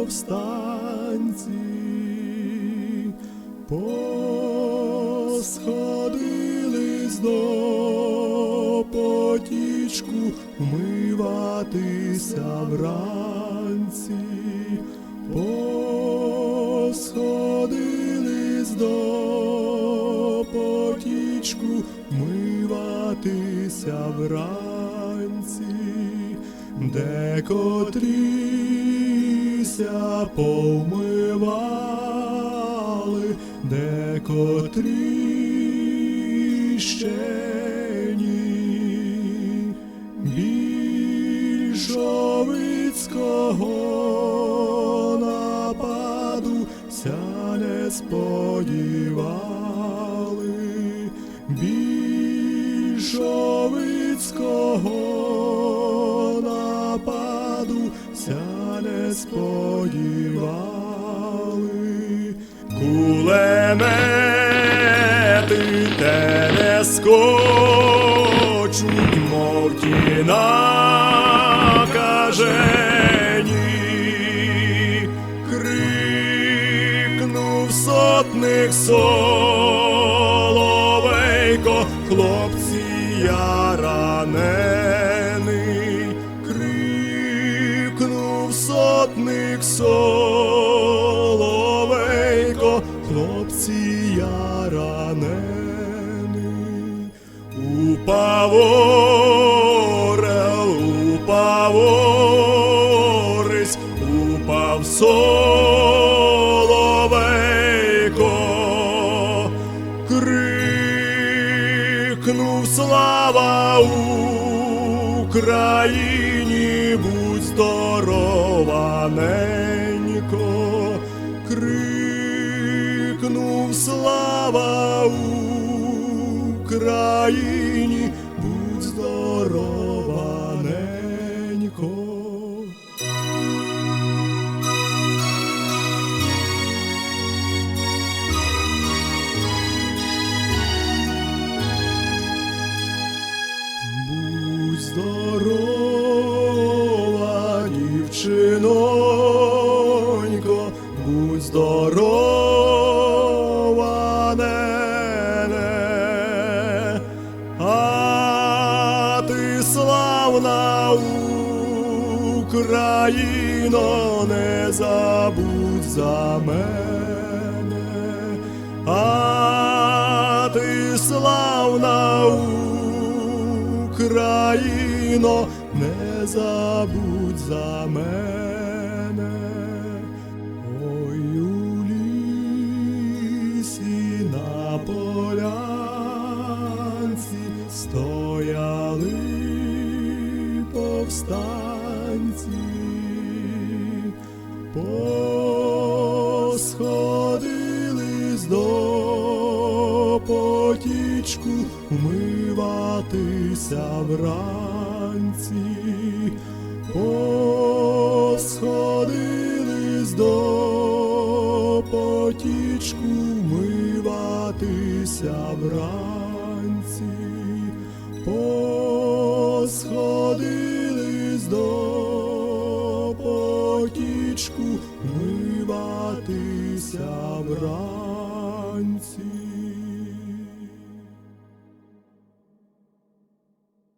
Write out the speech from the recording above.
Повстанці, посходились до потічку вмиватися вранці. Посходились до потічку миватися вранці, де котріся повмивали, де котрі ще ні. Нападу ся не сподівали. Більшовицького нападу ся не сподівали. Кулемети те не скочуть, мов ті накажені. Крикнув сотник соловейко, хлопці я ранений. Сотник соловейко, хлопці я ранений. Упав орел, упав орись, упав соловейко, крикнув слава Україні, здорова, крикнув слава Україні, будь здорова, нене, а ти славна Україно, не забудь за мене, а ти славна Україно, не забудь за мене. Повстанці, посходились до потічку вмиватися вранці, посходились до потічку вмиватися вранці, вранці.